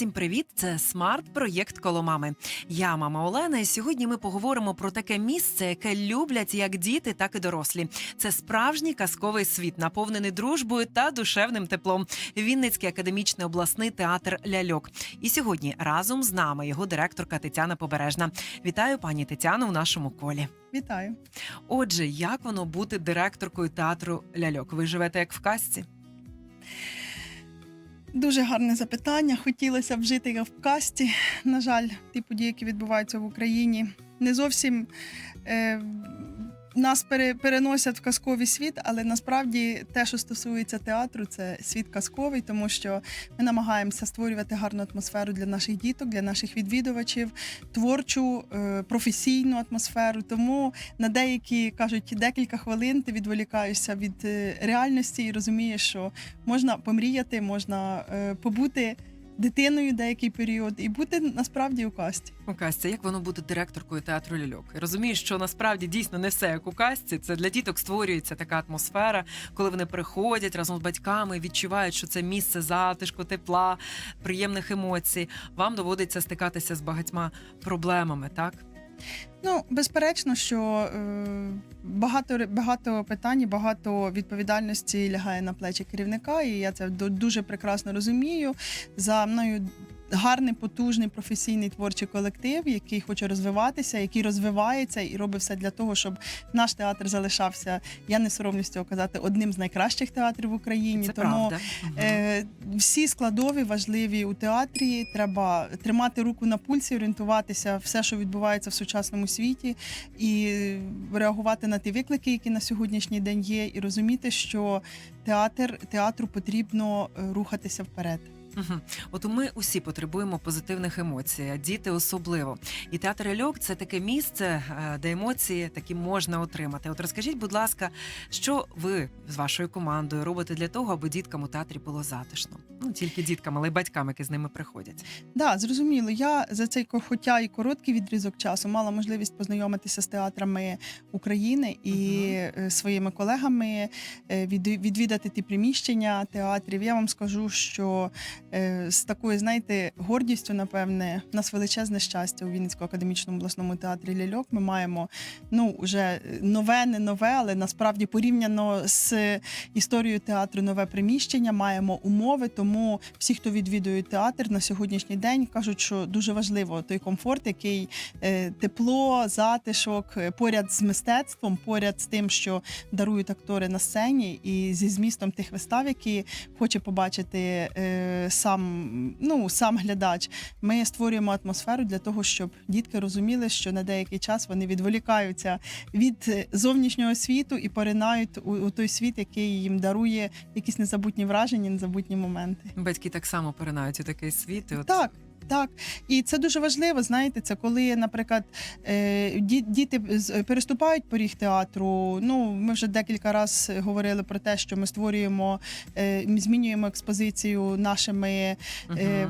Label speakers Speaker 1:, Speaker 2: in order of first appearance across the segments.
Speaker 1: Усім привіт! Це смарт-проєкт коло мами. Я мама Олена. І сьогодні ми поговоримо про таке місце, яке люблять як діти, так і дорослі. Це справжній казковий світ, наповнений дружбою та душевним теплом. Вінницький академічний обласний театр Ляльок. І сьогодні разом з нами його директорка Тетяна Побережна. Вітаю пані Тетяно у нашому колі.
Speaker 2: Вітаю.
Speaker 1: Отже, як воно бути директоркою театру Ляльок? Ви живете як в казці?
Speaker 2: Дуже гарне запитання. Хотілося б жити в касті. На жаль, ті події, які відбуваються в Україні, не зовсім е, нас пере, переносять в казковий світ, але насправді те, що стосується театру, це світ казковий, тому що ми намагаємося створювати гарну атмосферу для наших діток, для наших відвідувачів, творчу, е, професійну атмосферу. Тому на деякі кажуть декілька хвилин ти відволікаєшся від е, реальності і розумієш, що можна помріяти, можна е, побути дитиною деякий період і бути насправді у касті.
Speaker 1: У касті. як воно бути директоркою театру ляльок? Я Розумію, що насправді дійсно не все як у касті. Це для діток створюється така атмосфера, коли вони приходять разом з батьками, відчувають, що це місце затишку, тепла, приємних емоцій. Вам доводиться стикатися з багатьма проблемами, так?
Speaker 2: Ну, безперечно, що е, багато багато питань, багато відповідальності лягає на плечі керівника, і я це ду- дуже прекрасно розумію. За мною гарний, потужний професійний творчий колектив, який хоче розвиватися, який розвивається і робить все для того, щоб наш театр залишався. Я не соромлюсь цього казати, одним з найкращих театрів в Україні.
Speaker 1: Це
Speaker 2: Тому Е, всі складові важливі у театрі. Треба тримати руку на пульсі, орієнтуватися все, що відбувається в сучасному світі, і реагувати на ті виклики, які на сьогоднішній день є, і розуміти, що театр театру потрібно е, рухатися вперед.
Speaker 1: Мгм. От ми усі потребуємо позитивних емоцій, а діти особливо. І театр ляльок це таке місце, е, де емоції такі можна отримати. От розкажіть, будь ласка, що ви з вашою командою робите для того, аби діткам у театрі було затишно? Ну тільки діткам, але й батькам, які з ними приходять.
Speaker 2: Да, зрозуміло. Я за цей ко- хоча і короткий відрізок часу мала можливість познайомитися з театрами України і е, своїми колегами, е, від- відвідати ті приміщення театрів. Я вам скажу, що з такою, знаєте, гордістю, напевне, в нас величезне щастя у Вінницькому академічному обласному театрі Ляльок. Ми маємо ну вже нове, не нове, але насправді порівняно з історією театру нове приміщення, маємо умови. Тому всі, хто відвідує театр на сьогоднішній день, кажуть, що дуже важливо той комфорт, який е, тепло, затишок е, поряд з мистецтвом, поряд з тим, що дарують актори на сцені, і зі змістом тих вистав, які хоче побачити е, сам, ну, сам глядач. Ми створюємо атмосферу для того, щоб дітки розуміли, що на деякий час вони відволікаються від е, зовнішнього світу і поринають у, у той світ, який їм дарує якісь незабутні враження, незабутні моменти.
Speaker 1: Батьки так само поринають у такий світ. І от
Speaker 2: Так. Так, і це дуже важливо. Знаєте, це коли, наприклад, е, діти переступають поріг театру. Ну, ми вже декілька разів говорили про те, що ми створюємо, е, змінюємо експозицію нашими е,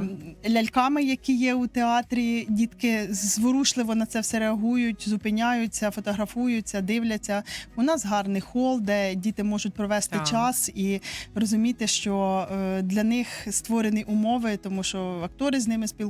Speaker 2: ляльками, які є у театрі. Дітки зворушливо на це все реагують, зупиняються, фотографуються, дивляться. У нас гарний хол, де діти можуть провести
Speaker 1: Так.
Speaker 2: час і розуміти, що для них створені умови, тому що актори з ними спілкуються.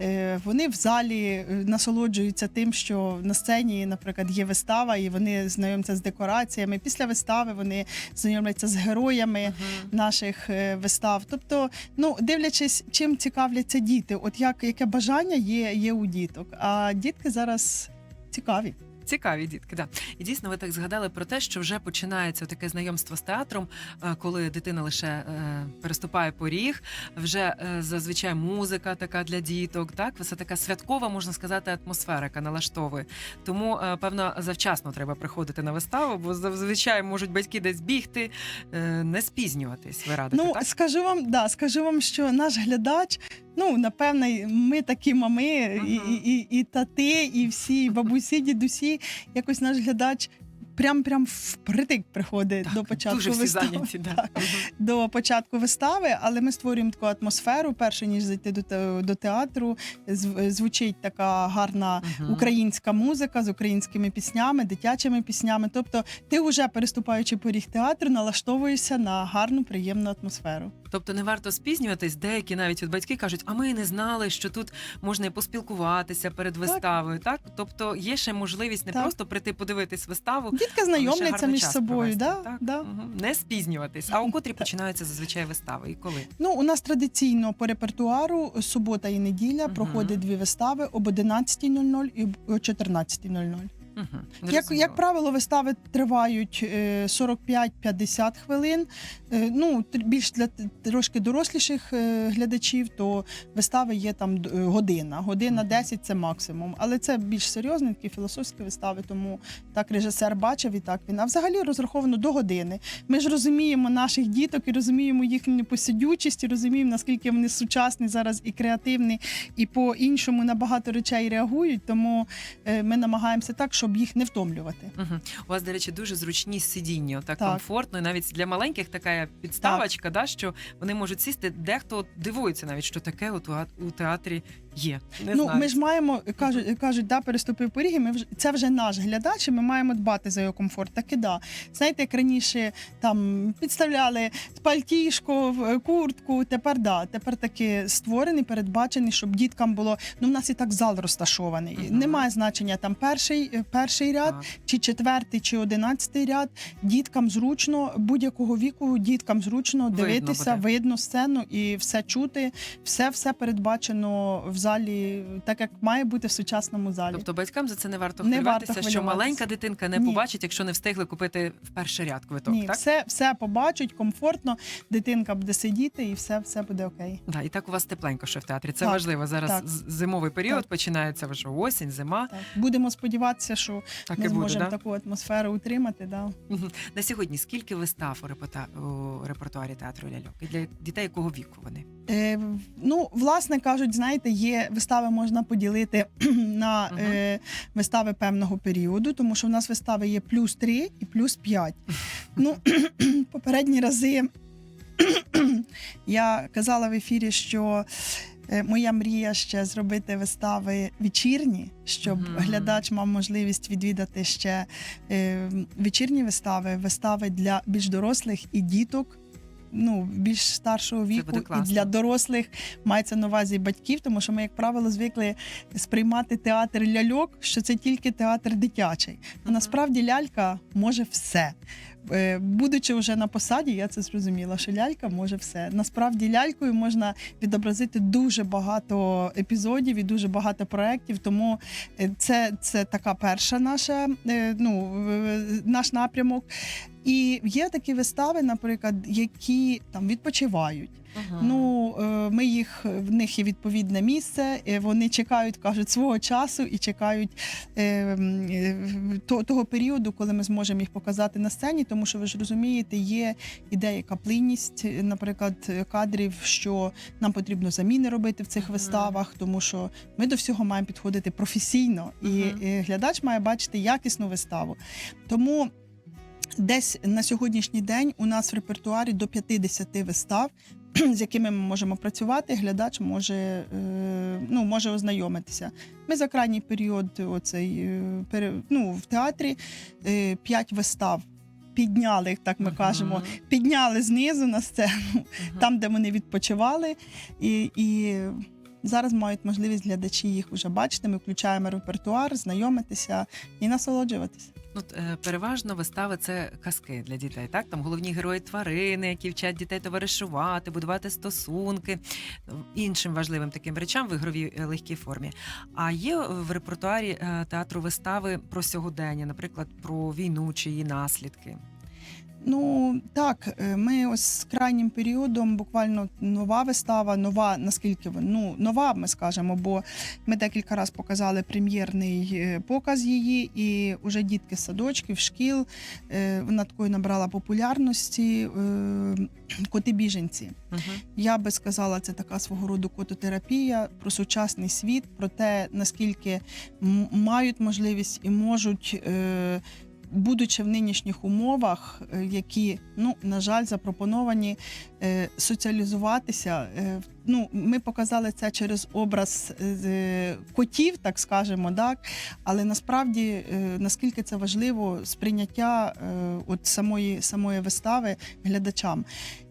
Speaker 2: Е, Вони в залі е, насолоджуються тим, що на сцені, наприклад, є вистава, і вони знайомляться з декораціями. Після вистави вони знайомляться з героями
Speaker 1: Мгм.
Speaker 2: наших е, вистав. Тобто, ну дивлячись, чим цікавляться діти, от як яке бажання є, є у діток. А дітки зараз цікаві.
Speaker 1: Цікаві дітки, да. І дійсно ви так згадали про те, що вже починається таке знайомство з театром, е, коли дитина лише е, переступає поріг. Вже е, зазвичай музика така для діток. Так, це така святкова, можна сказати, атмосфера, яка налаштовує. Тому, певно, завчасно треба приходити на виставу, бо зазвичай можуть батьки десь бігти, не спізнюватись. Ви радите,
Speaker 2: Ну
Speaker 1: так?
Speaker 2: скажу вам, да, скажу вам, що наш глядач, ну напевне, ми такі мами, і,
Speaker 1: Мгм.
Speaker 2: і, і, і тати, і всі і бабусі, дідусі. Якось наш глядач прям прям впритик приходить до початку
Speaker 1: Дуже всі
Speaker 2: вистави.
Speaker 1: зайняті. Да.
Speaker 2: Так. До початку вистави, але ми створюємо таку атмосферу, перше ніж зайти до, до театру. Звучить така гарна
Speaker 1: Мгм.
Speaker 2: українська музика з українськими піснями, дитячими піснями. Тобто, ти вже переступаючи поріг театру, налаштовуєшся на гарну, приємну атмосферу.
Speaker 1: Тобто не варто спізнюватись. Деякі навіть от батьки кажуть, а ми не знали, що тут можна і поспілкуватися перед виставою. Так, тобто є ще можливість не
Speaker 2: Так.
Speaker 1: просто прийти подивитись виставу.
Speaker 2: Дітки знайомляться між собою. Да?
Speaker 1: так?
Speaker 2: Да.
Speaker 1: Угу. Не спізнюватись. А у котрі починаються зазвичай вистави? І коли?
Speaker 2: Ну, у нас традиційно по репертуару субота і неділя
Speaker 1: угу.
Speaker 2: проходить дві вистави об 11.00 і о 14.00.
Speaker 1: Угу.
Speaker 2: Як, як правило, вистави тривають е, 45-50 хвилин. Е, Ну, більш для трошки доросліших е, глядачів, то вистави є там е, година. Година
Speaker 1: Мгм.
Speaker 2: 10 це максимум. Але це більш серйозні такі філософські вистави, тому так режисер бачив і так він. А взагалі розраховано до години. Ми ж розуміємо наших діток і розуміємо їхню посидючість, і розуміємо, наскільки вони сучасні зараз і креативні, і по-іншому на багато речей реагують. Тому ми намагаємося так, щоб їх не втомлювати.
Speaker 1: Угу. У вас, до речі, дуже зручні сидіння, так,
Speaker 2: Так.
Speaker 1: комфортно. І навіть для маленьких така підставочка, да, що вони можуть сісти. Дехто дивується навіть, що таке от у театрі є. Не
Speaker 2: ну,
Speaker 1: знаю.
Speaker 2: ми ж маємо, кажуть, кажуть, да, переступив поріг, і ми вже це вже наш глядач, і ми маємо дбати за його комфорт. Так і да. Знаєте, як раніше там підставляли пальтішко, в- куртку. Тепер да, тепер таки створений, передбачений, щоб діткам було. Ну, в нас і так зал розташований.
Speaker 1: Мгм.
Speaker 2: Немає значення там перший, е, перший ряд,
Speaker 1: Так.
Speaker 2: чи четвертий, чи одинадцятий ряд. Діткам зручно будь-якого віку, діткам зручно
Speaker 1: Видно
Speaker 2: дивитися,
Speaker 1: буде.
Speaker 2: видно сцену і все чути. Все все передбачено в залі, так як має бути в сучасному залі.
Speaker 1: Тобто батькам за це не варто
Speaker 2: Не
Speaker 1: хвилюватися,
Speaker 2: варто
Speaker 1: що маленька дитинка не
Speaker 2: Ні.
Speaker 1: побачить, якщо не встигли купити в перший ряд квиток.
Speaker 2: Ні,
Speaker 1: так?
Speaker 2: все, все побачать комфортно. Дитинка буде сидіти, і все, все буде окей.
Speaker 1: Да, і так у вас тепленько, що в театрі. Це
Speaker 2: Так,
Speaker 1: важливо. Зараз
Speaker 2: так.
Speaker 1: зимовий період
Speaker 2: Так.
Speaker 1: починається вже осінь, зима.
Speaker 2: Так будемо сподіватися, що
Speaker 1: Так
Speaker 2: ми зможемо
Speaker 1: Да?
Speaker 2: таку атмосферу утримати. Да.
Speaker 1: На сьогодні скільки вистав у, репота... у репертуарі театру ляльок? І для дітей якого віку вони?
Speaker 2: Е, ну, власне кажуть, знаєте, є вистави можна поділити на е, вистави певного періоду, тому що в нас вистави є плюс 3 і плюс 5. Ну, попередні рази я казала в ефірі, що е, моя мрія ще зробити вистави вечірні, щоб глядач мав можливість відвідати ще е, вечірні вистави, вистави для більш дорослих і діток. Ну, більш старшого віку і для дорослих мається на увазі батьків, тому що ми, як правило, звикли сприймати театр ляльок, що це тільки театр дитячий. А
Speaker 1: Мгм.
Speaker 2: насправді лялька може все. Е, Будучи вже на посаді, я це зрозуміла, що лялька може все. Насправді лялькою можна відобразити дуже багато епізодів і дуже багато проєктів. Тому е, це, це така перша наша е, ну, наш напрямок. І є такі вистави, наприклад, які там відпочивають.
Speaker 1: Мгм.
Speaker 2: Ну, е, ми їх в них є відповідне місце. е, Вони чекають, кажуть, свого часу і чекають е, е, то- того періоду, коли ми зможемо їх показати на сцені. Тому що ви ж розумієте, є ідея каплинність, е, наприклад, кадрів, що нам потрібно заміни робити в цих
Speaker 1: Мгм.
Speaker 2: виставах, тому що ми до всього маємо підходити професійно, і е, глядач має бачити якісну виставу. Тому. Десь на сьогоднішній день у нас в репертуарі до 50 вистав, з якими ми можемо працювати. Глядач може, е, ну, може ознайомитися. Ми за крайній період оцей, е, ну, в театрі 5 вистав. Підняли, так ми
Speaker 1: Мгм.
Speaker 2: кажемо, підняли знизу на сцену,
Speaker 1: Мгм.
Speaker 2: там, де вони відпочивали, і, і зараз мають можливість глядачі їх вже бачити. Ми включаємо репертуар, знайомитися і насолоджуватися.
Speaker 1: Ну, е, переважно вистави це казки для дітей. Так, там головні герої тварини, які вчать дітей товаришувати, будувати стосунки, е, іншим важливим таким речам в ігровій е, легкій формі. А є в репертуарі е, театру вистави про сьогодення, наприклад, про війну чи її наслідки.
Speaker 2: Ну так, е, ми ось з крайнім періодом, буквально нова вистава, нова, наскільки ну нова, ми скажемо, бо ми декілька разів показали прем'єрний е, показ її, і вже дітки з садочків, шкіл. е, Вона такої набрала популярності. Коти біженці.
Speaker 1: Угу.
Speaker 2: Я би сказала, це така свого роду кототерапія про сучасний світ, про те, наскільки мають можливість і можуть. Будучи в нинішніх умовах, е, які, ну, на жаль, запропоновані е, соціалізуватися. е, Ну, ми показали це через образ е, котів, так скажемо, так. Але насправді е, наскільки це важливо сприйняття е, от самої, самої вистави глядачам.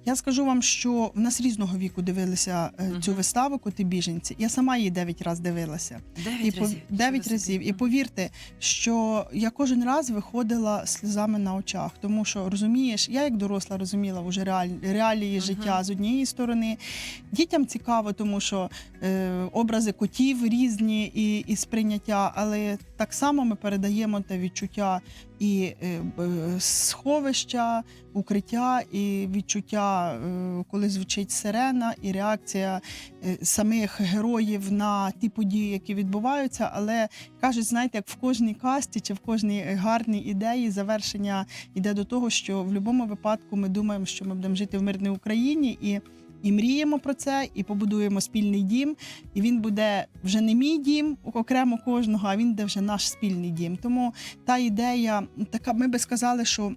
Speaker 2: Я скажу вам, що в нас різного віку дивилися е, цю виставу Коти біженці. Я сама її дев'ять разів дивилася.
Speaker 1: Дев'ять
Speaker 2: І
Speaker 1: разів.
Speaker 2: дев'ять разів. І повірте, що я кожен раз виходила сльозами на очах, тому що розумієш, я як доросла розуміла вже реаль, реалії
Speaker 1: Мгм.
Speaker 2: життя з однієї сторони. Дітям цікаво, тому що е, образи котів різні і, і сприйняття, але так само ми передаємо те відчуття і е, сховища, укриття, і відчуття, е, коли звучить сирена, і реакція е, самих героїв на ті події, які відбуваються. Але кажуть, знаєте, як в кожній касті чи в кожній гарній ідеї завершення йде до того, що в будь-якому випадку ми думаємо, що ми будемо жити в мирній Україні і. І мріємо про це, і побудуємо спільний дім. І він буде вже не мій дім окремо кожного, а він буде вже наш спільний дім. Тому та ідея така, ми би сказали, що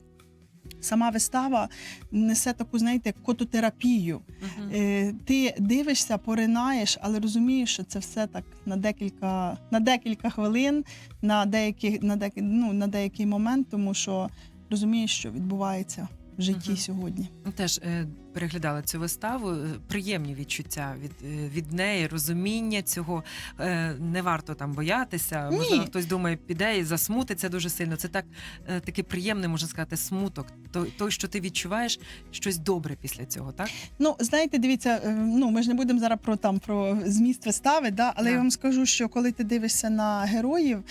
Speaker 2: сама вистава несе таку, знаєте, кототерапію.
Speaker 1: Мгм.
Speaker 2: Е, ти дивишся, поринаєш, але розумієш, що це все так на декілька, на декілька хвилин, на деякий, на деякий, ну, на деякий момент, тому що розумієш, що відбувається в житті
Speaker 1: Мгм.
Speaker 2: сьогодні.
Speaker 1: Ну, Теж е, переглядала цю виставу. е, Приємні відчуття від, е, від неї, розуміння цього. Е, Не варто там боятися.
Speaker 2: Ні.
Speaker 1: Можливо, хтось думає, піде і засмутиться дуже сильно. Це так такий приємний, можна сказати, смуток. Той, що ти відчуваєш щось добре після цього, так?
Speaker 2: Ну, знаєте, дивіться, ну ми ж не будемо зараз про там про зміст вистави, да, але
Speaker 1: Да.
Speaker 2: я вам скажу, що коли ти дивишся на героїв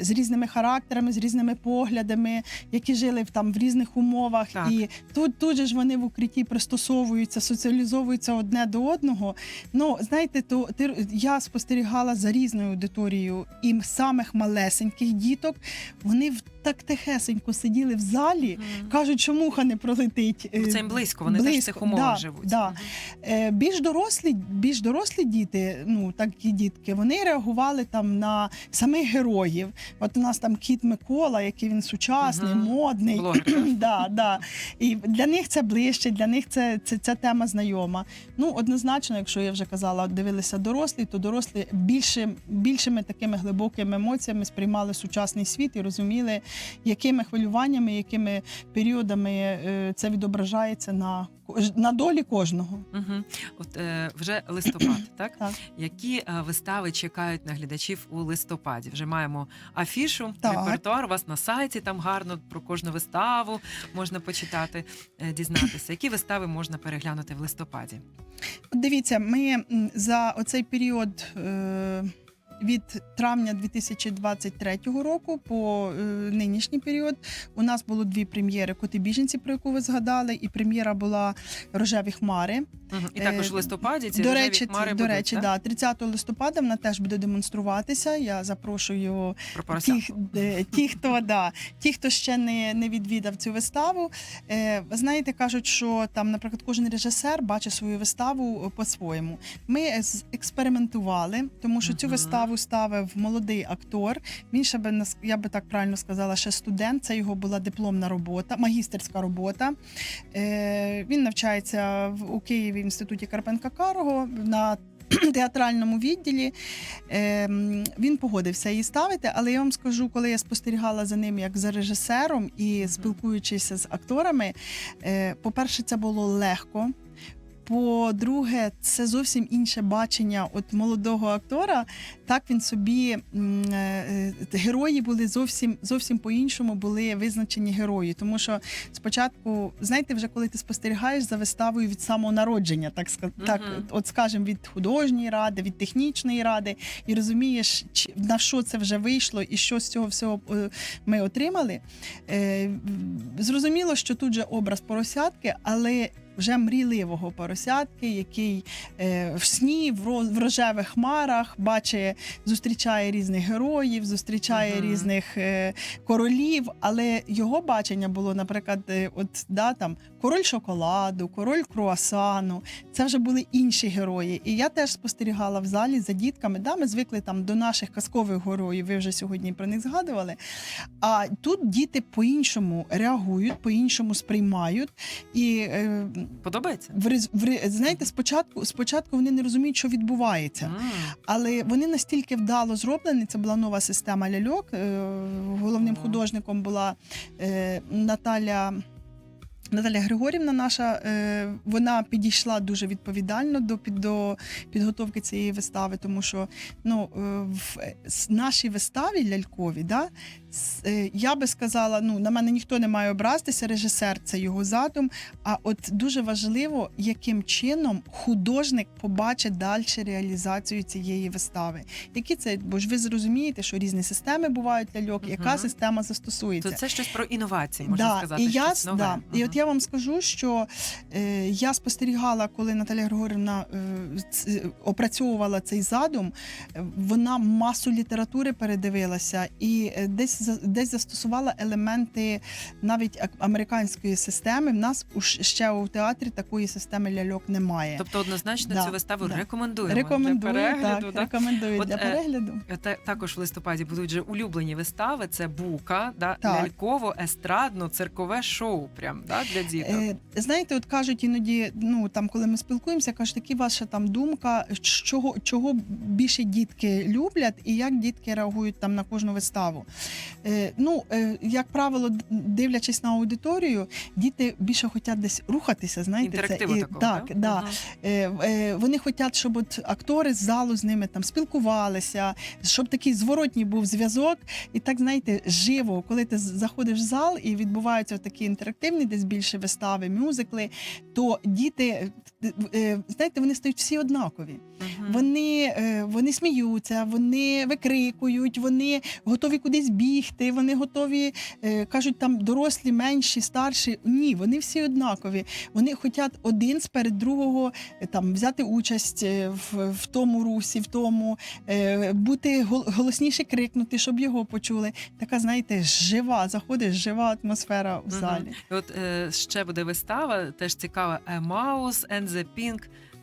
Speaker 2: з різними характерами, з різними поглядами, які жили в там в різних умовах,
Speaker 1: Так.
Speaker 2: і тут тут же ж вони в укритті пристосовуються, соціалізовуються одне до одного. Ну знаєте, то я спостерігала за різною аудиторією і самих малесеньких діток. Вони в так тихесенько сиділи в залі. Кажуть, що муха не пролетить.
Speaker 1: Бо
Speaker 2: Е,
Speaker 1: Це їм близько, вони теж в цих
Speaker 2: близько,
Speaker 1: умовах
Speaker 2: да,
Speaker 1: живуть.
Speaker 2: да. Е, Більш дорослі, більш дорослі діти, ну такі дітки, вони реагували там на самих героїв. От у нас там кіт Микола, який він сучасний,
Speaker 1: Мгм.
Speaker 2: модний. Да, да. І для них це ближче, для них це, це, ця тема знайома. Ну, однозначно, якщо я вже казала, дивилися дорослі, то дорослі більше, більшими такими глибокими емоціями сприймали сучасний світ і розуміли, якими хвилюваннями, якими періодами е, це відображається на, на долі кожного.
Speaker 1: Мгм. От е, вже листопад, так?
Speaker 2: Так.
Speaker 1: Які е, вистави чекають на глядачів у листопаді? Вже маємо афішу,
Speaker 2: Так.
Speaker 1: репертуар. У вас на сайті там гарно про кожну виставу можна почитати, е, дізнатися. Які вистави можна переглянути в листопаді?
Speaker 2: От Дивіться, ми за оцей період. Е- від травня 2023 року по е, нинішній період у нас було дві прем'єри Коти біженці, про яку ви згадали, і прем'єра була Рожеві хмари.
Speaker 1: Мгм. І також
Speaker 2: Е,
Speaker 1: в листопаді ці
Speaker 2: до
Speaker 1: рожеві
Speaker 2: речі,
Speaker 1: хмари
Speaker 2: до
Speaker 1: будуть,
Speaker 2: речі,
Speaker 1: так?
Speaker 2: да, 30 листопада вона теж буде демонструватися. Я запрошую
Speaker 1: про порося.
Speaker 2: Ті, де- ті, хто да, ті, хто ще не, не відвідав цю виставу, е, знаєте, кажуть, що там, наприклад, кожен режисер бачить свою виставу е, по-своєму. Ми експериментували, тому що цю
Speaker 1: Мгм.
Speaker 2: Виставу ставив молодий актор. Він ще би я би так правильно сказала, ще студент. Це його була дипломна робота, магістерська робота. Е, він навчається в у Києві в інституті Карпенка Карого на театральному відділі. Ем, він погодився її ставити, але я вам скажу, коли я спостерігала за ним як за режисером і спілкуючись з акторами, е, по-перше, це було легко. По-друге, це зовсім інше бачення от молодого актора. Так він собі е, е, герої були зовсім зовсім по-іншому були визначені герої. Тому що спочатку, знаєте, вже коли ти спостерігаєш за виставою від самого народження, так так,
Speaker 1: Мгм.
Speaker 2: от скажем, від художньої ради, від технічної ради, і розумієш, на що це вже вийшло, і що з цього всього е, ми отримали. Зрозуміло, що тут же образ поросятки, але вже мрійливого поросятки, який е, в сні, в, ро- в рожевих хмарах бачить, зустрічає різних героїв, зустрічає
Speaker 1: Мгм.
Speaker 2: різних е, королів. Але його бачення було, наприклад, е, от да там король шоколаду, король круасану. Це вже були інші герої. І я теж спостерігала в залі за дітками. Да, ми звикли там до наших казкових героїв. Ви вже сьогодні про них згадували. А тут діти по-іншому реагують, по-іншому сприймають. І
Speaker 1: Подобається?
Speaker 2: в, рез- в, ре- знаєте, спочатку, спочатку вони не розуміють, що відбувається. Але вони настільки вдало зроблені. Це була нова система ляльок. Е, Головним
Speaker 1: Ага.
Speaker 2: художником була е, Наталя. Наталя Григорівна, наша, е, вона підійшла дуже відповідально до, до підготовки цієї вистави, тому що ну, е, в нашій виставі лялькові, да, е, я би сказала, ну, на мене ніхто не має образитися, режисер це його задум. А от дуже важливо, яким чином художник побачить далі реалізацію цієї вистави. Які це, бо ж ви зрозумієте, що різні системи бувають ляльок, яка система застосується.
Speaker 1: То це щось про інновації, можна
Speaker 2: Да,
Speaker 1: сказати.
Speaker 2: і я,
Speaker 1: щось нове.
Speaker 2: да, і
Speaker 1: Мгм.
Speaker 2: От я вам скажу, що е, я спостерігала, коли Наталя Григорівна е, опрацьовувала цей задум, е, вона масу літератури передивилася і е, десь за- десь застосувала елементи навіть американської системи. В нас у ще у театрі такої системи ляльок немає.
Speaker 1: Тобто однозначно
Speaker 2: Да,
Speaker 1: цю виставу
Speaker 2: да.
Speaker 1: рекомендуємо
Speaker 2: Рекомендую
Speaker 1: для перегляду.
Speaker 2: так,
Speaker 1: да?
Speaker 2: рекомендую
Speaker 1: От,
Speaker 2: для
Speaker 1: е,
Speaker 2: перегляду.
Speaker 1: Та- Також в листопаді будуть вже улюблені вистави. Це бука, да,
Speaker 2: Так.
Speaker 1: ляльково, естрадно, циркове шоу. Прям да, для діток.
Speaker 2: Е, знаєте, от кажуть іноді, ну там, коли ми спілкуємося, кажуть, які ваша там думка, чого, чого більше дітки люблять і як дітки реагують там на кожну виставу. Е, ну, е, як правило, дивлячись на аудиторію, діти більше хочуть десь рухатися, знаєте,
Speaker 1: Інтерактиву
Speaker 2: і-
Speaker 1: такого.
Speaker 2: так, да.
Speaker 1: Мгм.
Speaker 2: Е, е, вони хочуть, щоб от актори з залу з ними там спілкувалися, щоб такий зворотній був зв'язок. І так, знаєте, живо, коли ти заходиш в зал і відбуваються такі інтерактивні, десь більше вистави, мюзикли, то діти, е, е, знаєте, вони стають всі однакові.
Speaker 1: Мгм.
Speaker 2: Вони, е, вони сміються, вони викрикують, вони готові кудись бігти, вони готові, кажуть, там дорослі, менші, старші. Ні, вони всі однакові. Вони хочуть один сперед другого там взяти участь в, в тому русі, в тому, бути гол- голосніше крикнути, щоб його почули. Така, знаєте, жива, заходиш, жива атмосфера в залі.
Speaker 1: От е, ще буде вистава, теж цікава and the Pink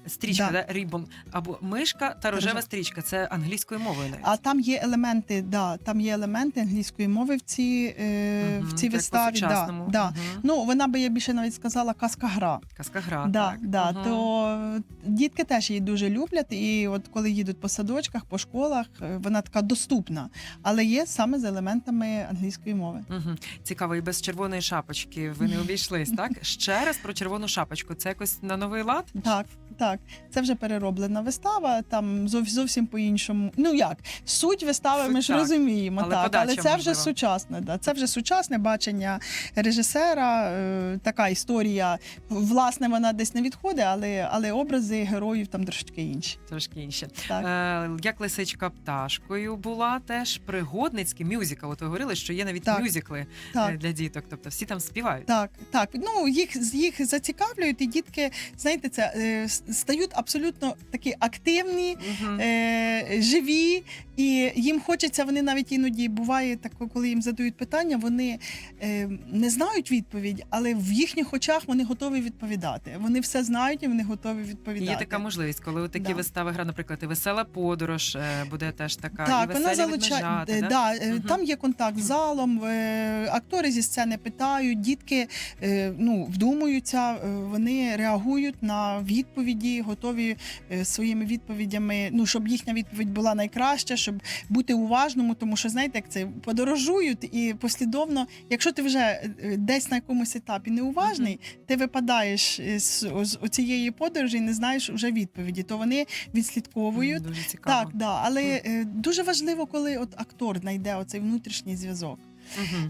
Speaker 1: стрічка,
Speaker 2: Да.
Speaker 1: да. Ribbon, або мишка та рожева стрічка. Це англійською мовою. навіть.
Speaker 2: А там є елементи, да, там є елементи англійської мови в цій, е,
Speaker 1: Мгм,
Speaker 2: в цій виставі. Да, да.
Speaker 1: Мгм.
Speaker 2: Ну, вона би я більше навіть сказала казка-гра.
Speaker 1: Казка гра.
Speaker 2: да,
Speaker 1: так.
Speaker 2: да,
Speaker 1: Мгм.
Speaker 2: То дітки теж її дуже люблять. І от коли їдуть по садочках, по школах, е, вона така доступна, але є саме з елементами англійської мови.
Speaker 1: Мгм. Цікаво, і без червоної шапочки ви не обійшлись, так? Ще раз про червону шапочку. Це якось на новий лад?
Speaker 2: Так, так, це вже перероблена вистава. Там зов- зовсім по-іншому. Ну як суть вистави, ми ж
Speaker 1: так.
Speaker 2: розуміємо,
Speaker 1: Але
Speaker 2: так, але це вже
Speaker 1: можлива.
Speaker 2: сучасне. Да. Це вже сучасне бачення режисера. Е, така історія. Власне, вона десь не відходить, але, але образи героїв там трошки інші.
Speaker 1: Трошки інше.
Speaker 2: Так.
Speaker 1: Е, як лисичка пташкою була теж пригодницький мюзикл. От ви говорили, що є навіть
Speaker 2: Так.
Speaker 1: мюзикли е,
Speaker 2: Так.
Speaker 1: для діток. Тобто всі там співають.
Speaker 2: Так, так. Ну їх їх зацікавлюють, і дітки, знаєте, це е, стають абсолютно такі активні, е, живі, і їм хочеться. Вони навіть іноді буває так, коли їм задають питання, вони е, не знають відповідь, але в їхніх очах вони готові відповідати. Вони все знають і вони готові відповідати.
Speaker 1: Є така можливість, коли от такі
Speaker 2: Да.
Speaker 1: вистави гра, наприклад, і весела подорож е, буде теж така,
Speaker 2: Так,
Speaker 1: веселі
Speaker 2: вона залучає. е,
Speaker 1: да?
Speaker 2: Да,
Speaker 1: Мгм.
Speaker 2: Там є контакт з залом, е, актори зі сцени питають, дітки е, ну, вдумуються, вони реагують на відповіді, готові е, своїми відповідями, ну, щоб їхня відповідь була найкраща, щоб бути уважному, тому що знаєте, як це подорожують і послідовно, якщо ти вже е, десь на якомусь етапі неуважний, ти випадаєш з, з цієї подорожі і не знаєш вже відповіді, то вони відслідковують.
Speaker 1: М, Дуже цікаво.
Speaker 2: Так, да, але е, дуже важливо, коли от актор знайде оцей внутрішній зв'язок.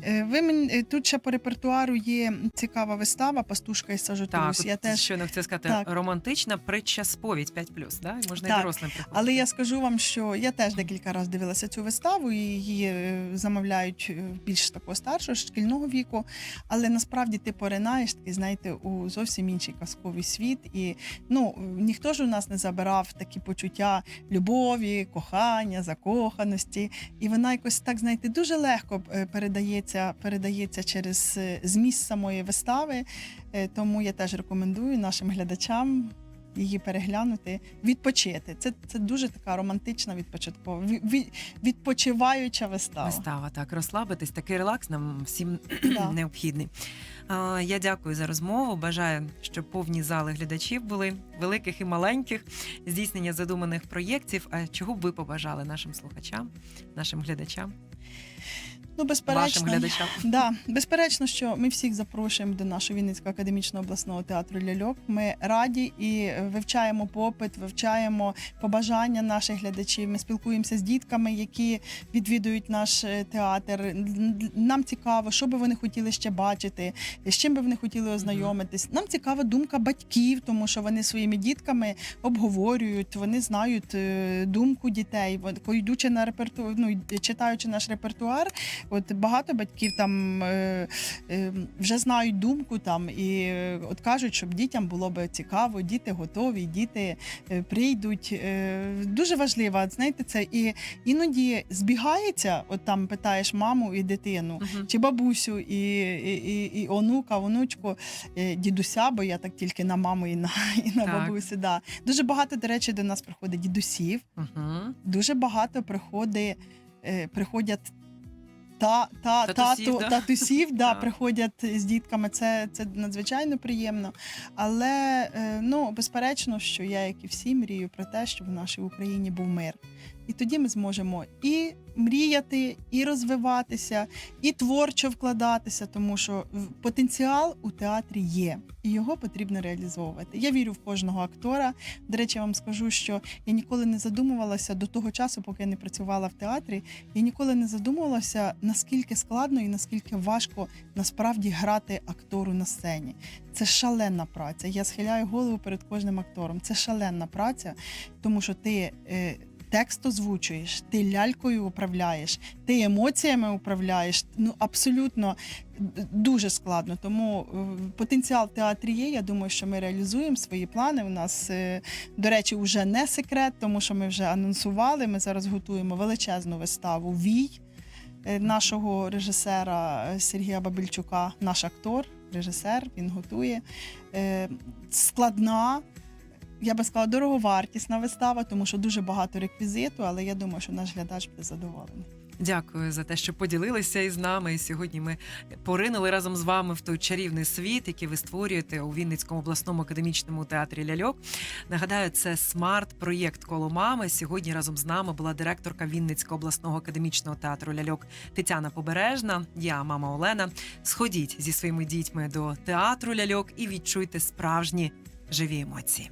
Speaker 2: Е, Ви мен- е, тут ще по репертуару є цікава вистава Пастушка із
Speaker 1: Так,
Speaker 2: Я теж
Speaker 1: щойно хотіла сказати,
Speaker 2: Так.
Speaker 1: романтична притча сповідь 5+, да? І можна і дорослим приходити.
Speaker 2: Але я скажу вам, що я теж декілька разів дивилася цю виставу, і її е, замовляють більш такого старшого шкільного віку. Але насправді ти поринаєш такий, знаєте, у зовсім інший казковий світ. І ну ніхто ж у нас не забирав такі почуття любові, кохання, закоханості. І вона якось так, знаєте, дуже легко е, передається, передається через е, зміст самої вистави. Е, Тому я теж рекомендую нашим глядачам її переглянути, відпочити. Це, це дуже така романтична відпочаткова, ві- ві- відпочиваюча вистава.
Speaker 1: Вистава, так, розслабитись, такий релакс нам всім
Speaker 2: Да.
Speaker 1: необхідний. Я дякую за розмову. Бажаю, щоб повні зали глядачів були великих і маленьких, здійснення задуманих проєктів. А чого б ви побажали нашим слухачам, нашим глядачам,
Speaker 2: Ну,
Speaker 1: вашим
Speaker 2: безперечно,
Speaker 1: глядачам?
Speaker 2: Да, безперечно, що ми всіх запрошуємо до нашого Вінницького академічного обласного театру ляльок. Ми раді і вивчаємо попит, вивчаємо побажання наших глядачів. Ми спілкуємося з дітками, які відвідують наш е, театр. Нам цікаво, що би вони хотіли ще бачити, з чим би вони хотіли ознайомитись. Нам цікава думка батьків, тому що вони своїми дітками обговорюють, вони знають е, думку дітей. Йдучи на репертуар, ну читаючи наш репертуар. От багато батьків там е, е, вже знають думку там і е, от кажуть, щоб дітям було би цікаво, діти готові, діти е, прийдуть. Е, дуже важливо, знаєте, це і іноді збігається. От там питаєш маму і дитину.
Speaker 1: Мгм.
Speaker 2: Чи бабусю і, і, і, і онука, онучку, е, дідуся, бо я так тільки на маму і на, і на
Speaker 1: Так.
Speaker 2: бабусю. Да. Дуже багато, до речі, до нас приходить дідусів,
Speaker 1: Мгм.
Speaker 2: дуже багато приходить, е, приходять та, та,
Speaker 1: Татусів,
Speaker 2: тату,
Speaker 1: да?
Speaker 2: татусів, да, приходять з дітками. Це, це надзвичайно приємно. Але е, ну, безперечно, що я, як і всі, мрію про те, щоб в нашій Україні був мир. І тоді ми зможемо і мріяти, і розвиватися, і творчо вкладатися, тому що потенціал у театрі є, і його потрібно реалізовувати. Я вірю в кожного актора. До речі, я вам скажу, що я ніколи не задумувалася до того часу, поки я не працювала в театрі. Я ніколи не задумувалася, наскільки складно і наскільки важко насправді грати актору на сцені. Це шаленна праця. Я схиляю голову перед кожним актором. Це шаленна праця, тому що ти. Е, Текст озвучуєш, ти лялькою управляєш, ти емоціями управляєш. Ну абсолютно дуже складно. Тому е, потенціал театрі є. Я думаю, що ми реалізуємо свої плани. У нас, е, до речі, вже не секрет, тому що ми вже анонсували. Ми зараз готуємо величезну виставу Вій е, нашого режисера е, Сергія Бабельчука, наш актор, режисер. Він готує. Е, Складна. Я би сказала, дороговартісна вистава, тому що дуже багато реквізиту, але я думаю, що наш глядач буде задоволений.
Speaker 1: Дякую за те, що поділилися із нами. І сьогодні ми поринули разом з вами в той чарівний світ, який ви створюєте у Вінницькому обласному академічному театрі Ляльок. Нагадаю, це смарт-проєкт коло мами. Сьогодні разом з нами була директорка Вінницького обласного академічного театру Ляльок Тетяна Побережна. Я мама Олена. Сходіть зі своїми дітьми до театру Ляльок і відчуйте справжні живі емоції.